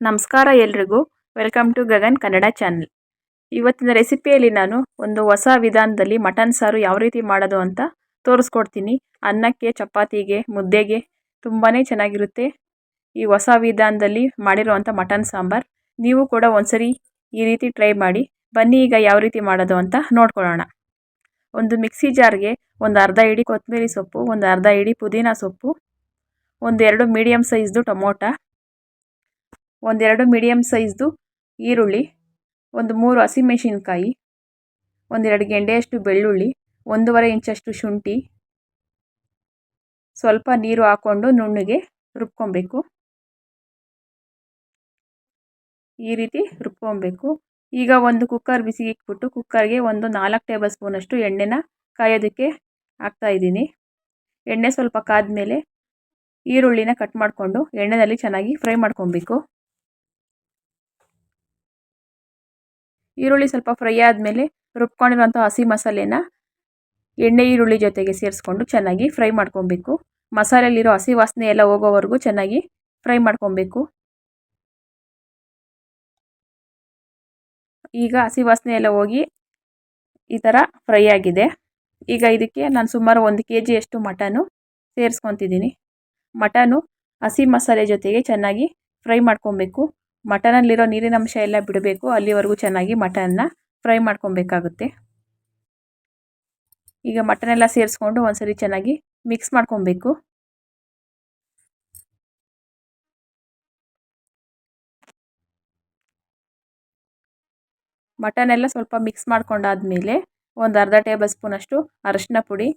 ನಮಸ್ಕಾರ ಎಲ್ರಿಗೂ. Welcome to Gagan Kannada channel ಇವತ್ತಿನ ರೆಸಿಪಿಯಲ್ಲಿ ನಾನು ಒಂದು ಹೊಸ ವಿಧಾನದಲ್ಲಿ ಮಟನ್ ಸಾರು ಯಾವ ರೀತಿ ಮಾಡೋದು ಅಂತ ತೋರಿಸ್ಕೊಡ್ತೀನಿ. ಅನ್ನಕ್ಕೆ, ಚಪಾತಿಗೆ, ಮುದ್ದೆಗೆ ತುಂಬಾ ಚೆನ್ನಾಗಿರುತ್ತೆ. ಈ ಹೊಸ ವಿಧಾನದಲ್ಲಿ ಮಾಡಿರುವಂಥ ಮಟನ್ ಸಾಂಬಾರ್ ನೀವು ಕೂಡ ಒಂದ್ಸರಿ ಈ ರೀತಿ ಟ್ರೈ ಮಾಡಿ, ಬನ್ನಿ ಈಗ ಯಾವ ರೀತಿ ಮಾಡೋದು ಅಂತ ನೋಡ್ಕೊಳ್ಳೋಣ. ಒಂದು ಮಿಕ್ಸಿ ಜಾರ್ಗೆ ಒಂದು ಅರ್ಧ ಇಡಿ ಕೊತ್ತಂಬರಿ ಸೊಪ್ಪು, ಒಂದು ಅರ್ಧ ಇಡಿ ಪುದೀನ ಸೊಪ್ಪು ಒಂದೆರಡು ಮೀಡಿಯಮ್ ಸೈಜ್ದು ಟೊಮೊಟ ಒಂದೆರಡು ಮೀಡಿಯಮ್ ಸೈಜ್ದು ಈರುಳ್ಳಿ, ಒಂದು ಮೂರು ಹಸಿಮೆಣಸಿನ್ಕಾಯಿ ಒಂದೆರಡು ಗೆಂಡೆಯಷ್ಟು ಬೆಳ್ಳುಳ್ಳಿ, ಒಂದೂವರೆ ಇಂಚಷ್ಟು ಶುಂಠಿ, ಸ್ವಲ್ಪ ನೀರು ಹಾಕ್ಕೊಂಡು ನುಣ್ಣಗೆ ರುಬ್ಕೊಬೇಕು. ಈ ರೀತಿ ರುಬ್ಕೊಬೇಕು. ಈಗ ಒಂದು ಕುಕ್ಕರ್ ಬಿಸಿ ಇಟ್ಬಿಟ್ಟು ಕುಕ್ಕರ್ಗೆ ಒಂದು ನಾಲ್ಕು ಟೇಬಲ್ ಸ್ಪೂನಷ್ಟು ಎಣ್ಣೆನ ಕಾಯೋದಕ್ಕೆ ಹಾಕ್ತಾಯಿದ್ದೀನಿ ಎಣ್ಣೆ ಸ್ವಲ್ಪ ಕಾದ ಮೇಲೆ ಈರುಳ್ಳಿನ ಕಟ್ ಮಾಡಿಕೊಂಡು ಎಣ್ಣೆಯಲ್ಲಿ ಚೆನ್ನಾಗಿ ಫ್ರೈ ಮಾಡ್ಕೊಬೇಕು. ಈರುಳ್ಳಿ ಸ್ವಲ್ಪ ಫ್ರೈ ಆದಮೇಲೆ ರುಬ್ಕೊಂಡಿರೋಂಥ ಹಸಿ ಮಸಾಲೆನ ಎಣ್ಣೆ ಈರುಳ್ಳಿ ಜೊತೆಗೆ ಸೇರಿಸ್ಕೊಂಡು ಚೆನ್ನಾಗಿ ಫ್ರೈ ಮಾಡ್ಕೊಬೇಕು. ಮಸಾಲೆಯಲ್ಲಿರೋ ಹಸಿ ವಾಸನೆ ಎಲ್ಲ ಹೋಗೋವರೆಗೂ ಚೆನ್ನಾಗಿ ಫ್ರೈ ಮಾಡ್ಕೊಬೇಕು. ಈಗ ಹಸಿ ವಾಸನೆ ಎಲ್ಲ ಹೋಗಿ ಈ ಥರ ಫ್ರೈ ಆಗಿದೆ. ಈಗ ಇದಕ್ಕೆ ನಾನು ಸುಮಾರು ಒಂದು ಕೆ ಜಿಯಷ್ಟು ಮಟನು ಸೇರಿಸ್ಕೊತಿದ್ದೀನಿ. ಮಟನು ಹಸಿ ಮಸಾಲೆ ಜೊತೆಗೆ ಚೆನ್ನಾಗಿ ಫ್ರೈ ಮಾಡ್ಕೊಬೇಕು. ಮಟನಲ್ಲಿರೋ ನೀರಿನ ಅಂಶ ಎಲ್ಲ ಬಿಡಬೇಕು. ಅಲ್ಲಿವರೆಗೂ ಚೆನ್ನಾಗಿ ಮಟನ್ನ ಫ್ರೈ ಮಾಡ್ಕೊಬೇಕಾಗುತ್ತೆ. ಈಗ ಮಟನೆಲ್ಲ ಸೇರಿಸ್ಕೊಂಡು ಒಂದ್ಸರಿ ಚೆನ್ನಾಗಿ ಮಿಕ್ಸ್ ಮಾಡ್ಕೊಬೇಕು. ಮಟನೆಲ್ಲ ಸ್ವಲ್ಪ ಮಿಕ್ಸ್ ಮಾಡ್ಕೊಂಡಾದ್ಮೇಲೆ ಒಂದು ಅರ್ಧ ಟೇಬಲ್ ಸ್ಪೂನಷ್ಟು ಅರಶಿನ ಪುಡಿ,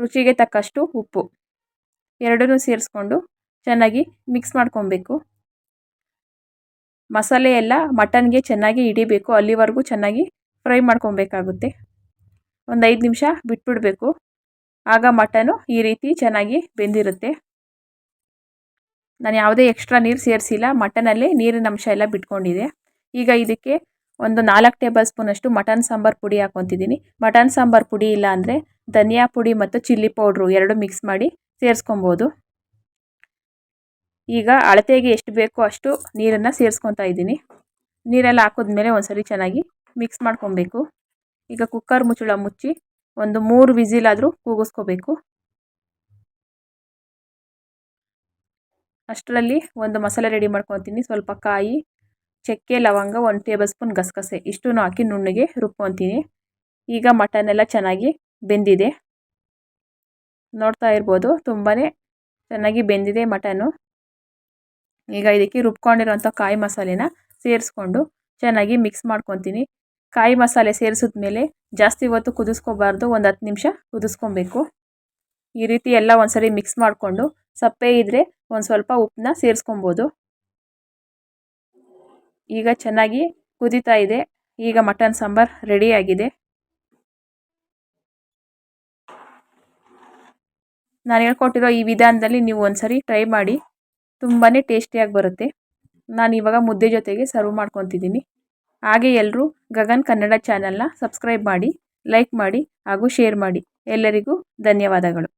ರುಚಿಗೆ ತಕ್ಕಷ್ಟು ಉಪ್ಪು. ಎರಡನ್ನೂ ಸೇರಿಸ್ಕೊಂಡು ಚೆನ್ನಾಗಿ ಮಿಕ್ಸ್ ಮಾಡ್ಕೊಬೇಕು. ಮಸಾಲೆ ಎಲ್ಲ ಮಟನ್ಗೆ ಚೆನ್ನಾಗಿ ಹಿಡಿಬೇಕು. ಅಲ್ಲಿವರೆಗೂ ಚೆನ್ನಾಗಿ ಫ್ರೈ ಮಾಡ್ಕೊಬೇಕಾಗುತ್ತೆ. ಒಂದು ಐದು ನಿಮಿಷ ಬಿಟ್ಬಿಡಬೇಕು. ಆಗ ಮಟನು ಈ ರೀತಿ ಚೆನ್ನಾಗಿ ಬೆಂದಿರುತ್ತೆ. ನಾನು ಯಾವುದೇ ಎಕ್ಸ್ಟ್ರಾ ನೀರು ಸೇರಿಸಿಲ್ಲ. ಮಟನಲ್ಲಿ ನೀರಿನ ಅಂಶ ಎಲ್ಲ ಬಿಟ್ಕೊಂಡಿದೆ. ಈಗ ಇದಕ್ಕೆ ಒಂದು ನಾಲ್ಕು ಟೇಬಲ್ ಸ್ಪೂನಷ್ಟು ಮಟನ್ ಸಾಂಬಾರು ಪುಡಿ ಹಾಕ್ಕೊತಿದ್ದೀನಿ ಮಟನ್ ಸಾಂಬಾರು ಪುಡಿ ಇಲ್ಲ ಅಂದರೆ ಧನಿಯಾ ಪುಡಿ ಮತ್ತು ಚಿಲ್ಲಿ ಪೌಡ್ರು ಎರಡು ಮಿಕ್ಸ್ ಮಾಡಿ ಸೇರಿಸ್ಕೊಬೋದು. ಈಗ ಅಳತೆಗೆ ಎಷ್ಟು ಬೇಕೋ ಅಷ್ಟು ನೀರನ್ನು ಸೇರಿಸ್ಕೊತಾ ಇದ್ದೀನಿ. ನೀರೆಲ್ಲ ಹಾಕಿದ್ಮೇಲೆ ಒಂದ್ಸರಿ ಚೆನ್ನಾಗಿ ಮಿಕ್ಸ್ ಮಾಡ್ಕೊಬೇಕು. ಈಗ ಕುಕ್ಕರ್ ಮುಚ್ಚಳ ಮುಚ್ಚಿ ಒಂದು ಮೂರು ವಿಸಿಲಾದರೂ ಕೂಗಿಸ್ಕೋಬೇಕು. ಅಷ್ಟರಲ್ಲಿ ಒಂದು ಮಸಾಲೆ ರೆಡಿ ಮಾಡ್ಕೊತೀನಿ. ಸ್ವಲ್ಪ ಕಾಯಿ, ಚಕ್ಕೆ, ಲವಂಗ, ಒಂದು ಟೇಬಲ್ ಸ್ಪೂನ್ ಗಸಗಸೆ ಇಷ್ಟೂ ಹಾಕಿ ನುಣ್ಣಗೆ ರುಬ್ಕೊತೀನಿ. ಈಗ ಮಟನ್ ಎಲ್ಲ ಚೆನ್ನಾಗಿ ಬೆಂದಿದೆ. ನೋಡ್ತಾ ಇರ್ಬೋದು ತುಂಬಾ ಚೆನ್ನಾಗಿ ಬೆಂದಿದೆ ಮಟನು ಈಗ ಇದಕ್ಕೆ ರುಬ್ಕೊಂಡಿರೋಂಥ ಕಾಯಿ ಮಸಾಲೆನ ಸೇರಿಸ್ಕೊಂಡು ಚೆನ್ನಾಗಿ ಮಿಕ್ಸ್ ಮಾಡ್ಕೊತೀನಿ. ಕಾಯಿ ಮಸಾಲೆ ಸೇರಿಸಿದ್ಮೇಲೆ ಜಾಸ್ತಿ ಹೊತ್ತು ಕುದಿಸ್ಕೋಬಾರ್ದು, ಒಂದು ಹತ್ತು ನಿಮಿಷ ಕುದಿಸ್ಕೊಬೇಕು. ಈ ರೀತಿ ಎಲ್ಲ ಒಂದ್ಸರಿ ಮಿಕ್ಸ್ ಮಾಡಿಕೊಂಡು ಸಪ್ಪೆ ಇದ್ದರೆ ಒಂದು ಸ್ವಲ್ಪ ಉಪ್ಪನ್ನ ಸೇರಿಸ್ಕೊಬೋದು. ಈಗ ಚೆನ್ನಾಗಿ ಕುದೀತಾ ಇದೆ. ಈಗ ಮಟನ್ ಸಾಂಬಾರು ರೆಡಿಯಾಗಿದೆ ನಾನು ಹೇಳ್ಕೊಟ್ಟಿರೋ ಈ ವಿಧಾನದಲ್ಲಿ ನೀವು ಒಂದ್ಸರಿ ಟ್ರೈ ಮಾಡಿ. ತುಂಬಾ ಟೇಸ್ಟಿಯಾಗಿ ಬರುತ್ತೆ. ನಾನು ಇವಾಗ ಮುದ್ದೆ ಜೊತೆಗೆ ಸರ್ವ್ ಮಾಡ್ಕೊತಿದ್ದೀನಿ. ಹಾಗೆ ಎಲ್ಲರೂ ಗಗನ್ ಕನ್ನಡ ಚಾನಲ್ನ ಸಬ್ಸ್ಕ್ರೈಬ್ ಮಾಡಿ, ಲೈಕ್ ಮಾಡಿ ಹಾಗೂ ಶೇರ್ ಮಾಡಿ. ಎಲ್ಲರಿಗೂ ಧನ್ಯವಾದಗಳು.